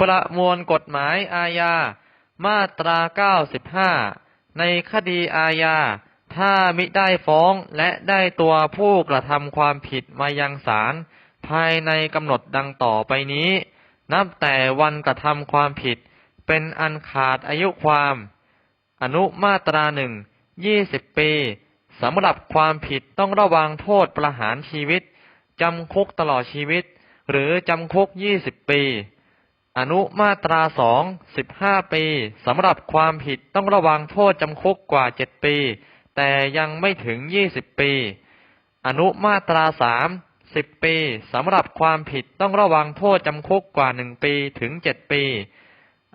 ประมวลกฎหมายอาญา มาตรา 95 ในคดีอาญา ถ้ามิได้ฟ้องและได้ตัวผู้กระทำความผิดมายังศาลภายในกำหนดดังต่อไปนี้ นับแต่วันกระทำความผิด เป็นอันขาดอายุความ อนุมาตราหนึ่งยี่สิบปีสำหรับความผิดต้องระวังโทษประหารชีวิต จำคุกตลอดชีวิต หรือจำคุกยี่สิบปี อนุมาตราสองสิบห้าปีสำหรับความผิดต้องระวังโทษจำคุกกว่าเจ็ดปี แต่ยังไม่ถึงยี่สิบปี อนุมาตราสามสิบปีสำหรับความผิดต้องระวังโทษจำคุกกว่าหนึ่งปีถึงเจ็ดปี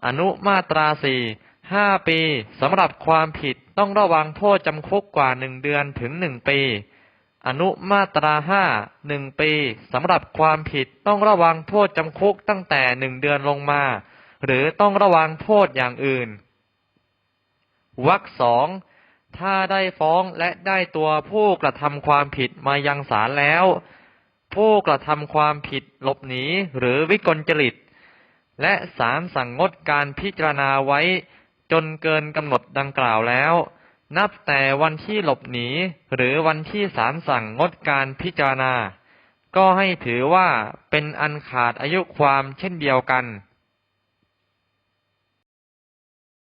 อนุมาตราสี่ห้าปีสำหรับความผิดต้องระวังโทษจำคุกกว่าหนึ่งเดือนถึงหนึ่งปี อนุมาตราห้าหนึ่งปีสำหรับความผิดต้องระวังโทษจำคุกตั้งแต่หนึ่งเดือนลงมา หรือต้องระวังโทษอย่างอื่นวรรคสองถ้าได้ฟ้องและได้ตัวผู้กระทำความผิดมายังศาลแล้ว ผู้กระทำความผิดหลบหนีหรือวิกลจริต และศาลสั่งงดการพิจารณาไว้จนเกินกำหนดดังกล่าวแล้ว นับแต่วันที่หลบหนี หรือวันที่ศาลสั่งงดการพิจารณา ก็ให้ถือว่าเป็นอันขาดอายุความเช่นเดียวกัน